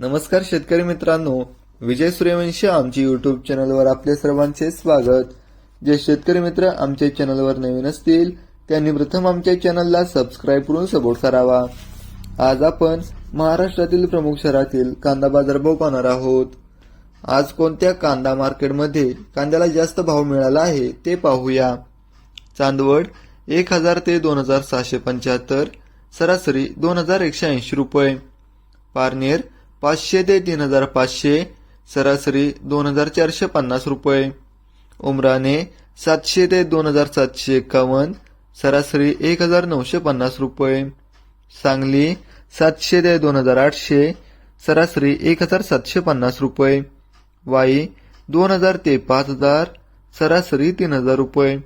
नमस्कार शेतकरी मित्रांनो विजय सूर्यवंशी आमची युट्यूब चॅनलवर आपले सर्वांचे स्वागत. जे शेतकरी मित्र आमच्या चॅनलवर नवीन असतील त्यांनी प्रथम आमच्या चॅनलला सबस्क्राईब करून सपोर्ट करावा. आज आपण महाराष्ट्रातील प्रमुख शहरातील कांदा बाजारभाव पाहणार आहोत. आज कोणत्या कांदा मार्केटमध्ये कांद्याला जास्त भाव मिळाला आहे ते पाहूया. चांदवड एक हजार ते दोन हजार सहाशे पंच्याहत्तर सरासरी दोन हजार एकशे ऐंशी रुपये. पारनेर पाचशे ते तीन हजार पाचशे सरासरी दोन हजार चारशे पन्नास रुपये. उमराने सातशे ते दोन हजार सातशे एकावन्न सरासरी एक हजार नऊशे पन्नास रुपये. सांगली सातशे ते दोन हजार आठशे सरासरी एक हजार सातशे पन्नास रुपये. वाई दोन हजार ते पाच हजार सरासरी तीन हजार रुपये.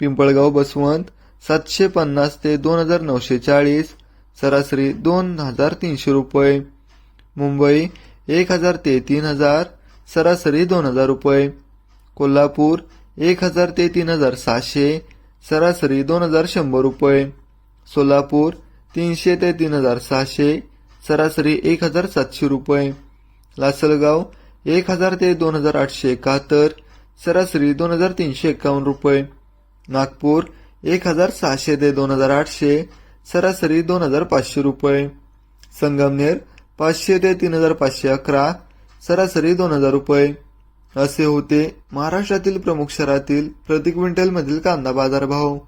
पिंपळगाव बसवंत सातशे पन्नास ते दोन हजार नऊशे चाळीस सरासरी दोन हजार तीनशे रुपये. मुंबई एक हजार ते तीन हजार सरासरी दोन हजार रुपये. कोल्हापूर एक हजार ते तीन हजार सहाशे सरासरी दोन हजार शंभर रुपये. सोलापूर तीनशे ते तीन हजार सहाशे सरासरी एक हजार सातशे रुपये. लासलगाव एक हजार ते दोन हजार आठशे एकाहत्तर सरासरी दोन हजार तीनशे एकावन्न रुपये. नागपूर एक हजार सहाशे ते दोन हजार आठशे सरासरी दोन हजार पाचशे रुपये. संगमनेर पाचशे ते तीन हजार पाचशे अकरा सरासरी दोन हजार रुपये. असे होते महाराष्ट्रातील प्रमुख शहरातील प्रति क्विंटल मधील कांदा बाजारभाव